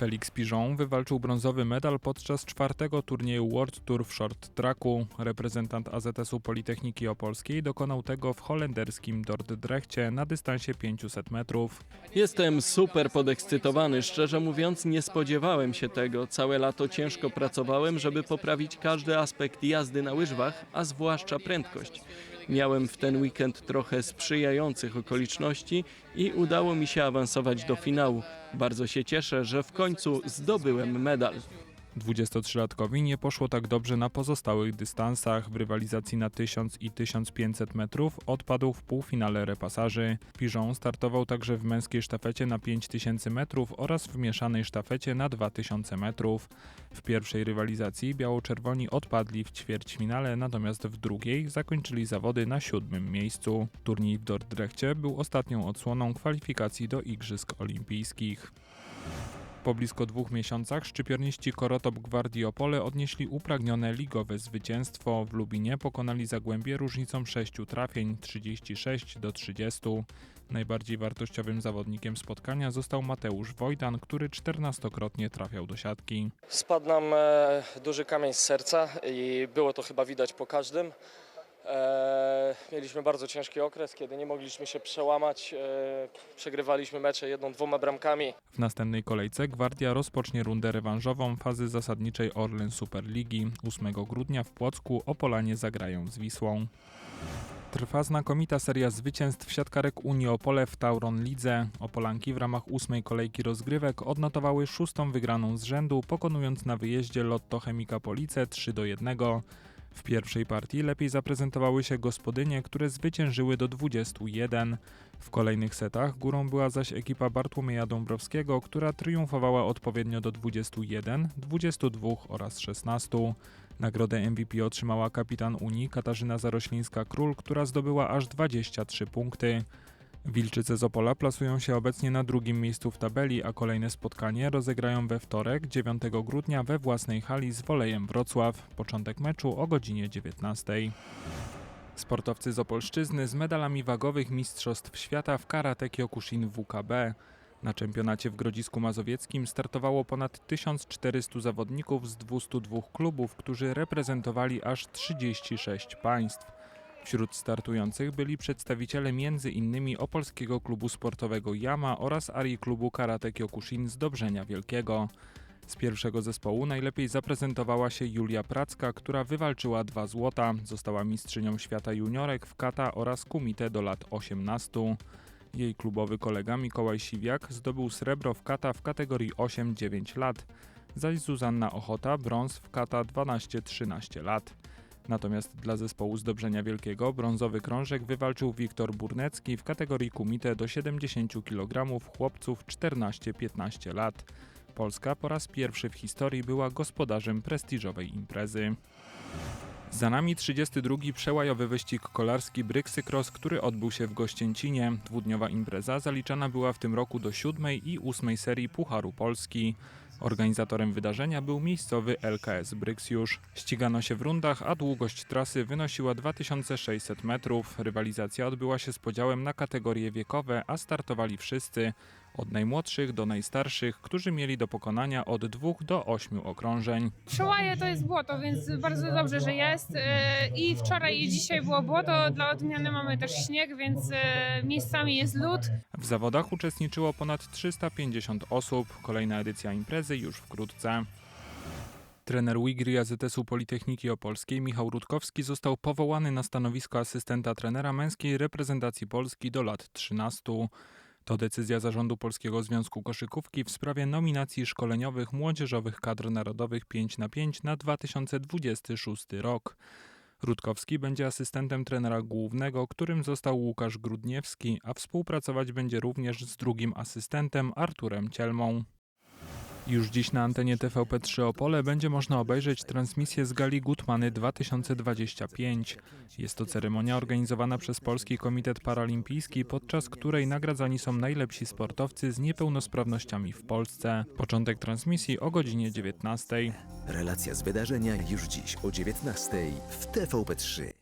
Felix Pigeon wywalczył brązowy medal podczas czwartego turnieju World Tour w short tracku. Reprezentant AZS-u Politechniki Opolskiej dokonał tego w holenderskim Dordrechcie na dystansie 500 metrów. Jestem super podekscytowany. Szczerze mówiąc, nie spodziewałem się tego. Całe lato ciężko pracowałem, żeby poprawić każdy aspekt jazdy na łyżwach, a zwłaszcza prędkość. Miałem w ten weekend trochę sprzyjających okoliczności i udało mi się awansować do finału. Bardzo się cieszę, że w końcu zdobyłem medal. 23-latkowi nie poszło tak dobrze na pozostałych dystansach. W rywalizacji na 1000 i 1500 metrów odpadł w półfinale repasaży. Pigeon startował także w męskiej sztafecie na 5000 metrów oraz w mieszanej sztafecie na 2000 metrów. W pierwszej rywalizacji biało-czerwoni odpadli w ćwierćfinale, natomiast w drugiej zakończyli zawody na siódmym miejscu. Turniej w Dordrechcie był ostatnią odsłoną kwalifikacji do Igrzysk Olimpijskich. Po blisko dwóch miesiącach szczypiorniści Korotop Gwardii Opole odnieśli upragnione ligowe zwycięstwo. W Lubinie pokonali Zagłębie różnicą 6 trafień 36 do 30. Najbardziej wartościowym zawodnikiem spotkania został Mateusz Wojdan, który 14-krotnie trafiał do siatki. Spadł nam e, duży kamień z serca i było to chyba widać po każdym. E, mieliśmy bardzo ciężki okres, kiedy nie mogliśmy się przełamać. E, przegrywaliśmy mecze jedną, dwoma bramkami. W następnej kolejce Gwardia rozpocznie rundę rewanżową fazy zasadniczej Orlen Superligi. 8 grudnia w Płocku Opolanie zagrają z Wisłą. Trwa znakomita seria zwycięstw siatkarek Unii Opole w Tauron Lidze. Opolanki w ramach ósmej kolejki rozgrywek odnotowały szóstą wygraną z rzędu, pokonując na wyjeździe Lotto Chemika Police 3 do 1. W pierwszej partii lepiej zaprezentowały się gospodynie, które zwyciężyły do 21. W kolejnych setach górą była zaś ekipa Bartłomieja Dąbrowskiego, która triumfowała odpowiednio do 21, 22 oraz 16. Nagrodę MVP otrzymała kapitan Unii Katarzyna Zaroślińska-Król, która zdobyła aż 23 punkty. Wilczyce z Opola plasują się obecnie na drugim miejscu w tabeli, a kolejne spotkanie rozegrają we wtorek, 9 grudnia we własnej hali z Wolejem Wrocław. Początek meczu o godzinie 19. Sportowcy z Opolszczyzny z medalami wagowych Mistrzostw Świata w karate Kyokushin WKB. Na czempionacie w Grodzisku Mazowieckim startowało ponad 1400 zawodników z 202 klubów, którzy reprezentowali aż 36 państw. Wśród startujących byli przedstawiciele m.in. Opolskiego Klubu Sportowego Yama oraz Arii Klubu Karate Kyokushin z Dobrzenia Wielkiego. Z pierwszego zespołu najlepiej zaprezentowała się Julia Pracka, która wywalczyła dwa złota. Została mistrzynią świata juniorek w kata oraz kumite do lat 18. Jej klubowy kolega Mikołaj Siwiak zdobył srebro w kata w kategorii 8-9 lat, zaś Zuzanna Ochota brąz w kata 12-13 lat. Natomiast dla zespołu z Dobrzenia Wielkiego brązowy krążek wywalczył Wiktor Burnecki w kategorii kumite do 70 kg chłopców 14-15 lat. Polska po raz pierwszy w historii była gospodarzem prestiżowej imprezy. Za nami 32. przełajowy wyścig kolarski Bryksy Cross, który odbył się w Gościęcinie. Dwudniowa impreza zaliczana była w tym roku do siódmej i ósmej serii Pucharu Polski. Organizatorem wydarzenia był miejscowy LKS Bryksjusz. Ścigano się w rundach, a długość trasy wynosiła 2600 metrów. Rywalizacja odbyła się z podziałem na kategorie wiekowe, a startowali wszyscy, od najmłodszych do najstarszych, którzy mieli do pokonania od 2 do 8 okrążeń. Przełaje to jest błoto, więc bardzo dobrze, że jest. E, I wczoraj i dzisiaj było błoto. Dla odmiany mamy też śnieg, więc e, miejscami jest lód. W zawodach uczestniczyło ponad 350 osób. Kolejna edycja imprezy już wkrótce. Trener Wigry AZS-u Politechniki Opolskiej Michał Rutkowski został powołany na stanowisko asystenta trenera męskiej reprezentacji Polski do lat 13. To decyzja Zarządu Polskiego Związku Koszykówki w sprawie nominacji szkoleniowych młodzieżowych kadr narodowych 5 na 5 na 2026 rok. Rutkowski będzie asystentem trenera głównego, którym został Łukasz Grudniewski, a współpracować będzie również z drugim asystentem Arturem Cielmą. Już dziś na antenie TVP3 Opole będzie można obejrzeć transmisję z gali Gutmany 2025. Jest to ceremonia organizowana przez Polski Komitet Paralimpijski, podczas której nagradzani są najlepsi sportowcy z niepełnosprawnościami w Polsce. Początek transmisji o godzinie 19. Relacja z wydarzenia już dziś o 19:00 w TVP3.